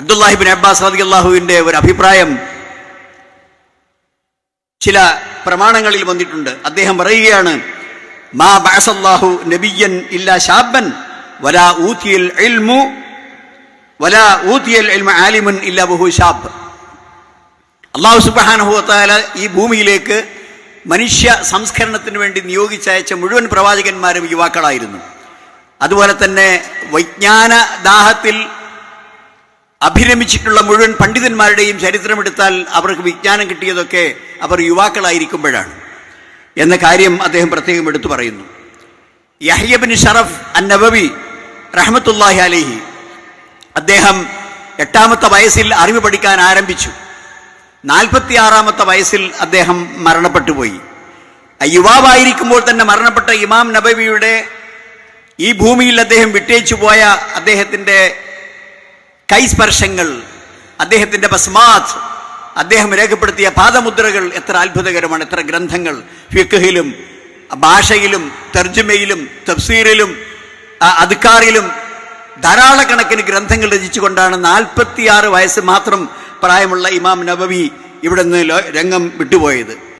അബ്ദുല്ലാഹിബിൻ Abbas അള്ളാഹുവിന്റെ ഒരു അഭിപ്രായം ചില പ്രമാണങ്ങളിൽ വന്നിട്ടുണ്ട്. അദ്ദേഹം പറയുകയാണ് മാ ബഅസല്ലാഹു നബിയൻ ഇല്ലാ ഷാബൻ വലാ ഊതിയൽ ഇൽമു വലാ ഊതിയൽ ഇൽമ ആലിമുൻ ഇല്ലാ ബഹു ഷാബ് അള്ളാഹു സുബ്ഹാനഹു വതആല ഈ ഭൂമിയിലേക്ക് മനുഷ്യ സംസ്കരണത്തിന് വേണ്ടി നിയോഗിച്ചയച്ച മുഴുവൻ പ്രവാചകന്മാരും യുവാക്കളായിരുന്നു. അതുപോലെ തന്നെ വൈജ്ഞാന ദാഹത്തിൽ അഭിരമിച്ചിട്ടുള്ള മുഴുവൻ പണ്ഡിതന്മാരുടെയും ചരിത്രമെടുത്താൽ അവർക്ക് വിജ്ഞാനം കിട്ടിയതൊക്കെ അവർ യുവാക്കളായിരിക്കുമ്പോഴാണ്. എന്ന കാര്യം അദ്ദേഹം പ്രത്യേകം എടുത്തു പറയുന്നു. യഹ്യബിൻ ഷറഫ് അന്നബവി റഹ്മത്തുല്ലാഹി അലഹി അദ്ദേഹം എട്ടാമത്തെ വയസ്സിൽ അറിവ് പഠിക്കാൻ ആരംഭിച്ചു. നാൽപ്പത്തിയാറാമത്തെ വയസ്സിൽ അദ്ദേഹം മരണപ്പെട്ടു പോയി യുവാവായിരിക്കുമ്പോൾ തന്നെ മരണപ്പെട്ട ഇമാം നബവിയുടെ ഈ ഭൂമിയിൽ അദ്ദേഹം വിട്ടേച്ചു പോയ അദ്ദേഹത്തിന്റെ കൈസ്പർശങ്ങൾ അദ്ദേഹത്തിന്റെ ബസ്മാത് അദ്ദേഹം രേഖപ്പെടുത്തിയ പാദമുദ്രകൾ എത്ര അത്ഭുതകരമാണ് എത്ര ഗ്രന്ഥങ്ങൾ. ഫിഖഹിലും ഭാഷയിലും തർജമയിലും തഫ്സീറിലും അദ്ക്കാറിലും ധാരാളക്കണക്കിന് ഗ്രന്ഥങ്ങൾ രചിച്ചുകൊണ്ടാണ് നാൽപ്പത്തിയാറ് വയസ്സ് മാത്രം പ്രായമുള്ള ഇമാം നബവി ഇവിടെ നിന്ന് രംഗം വിട്ടുപോയത്.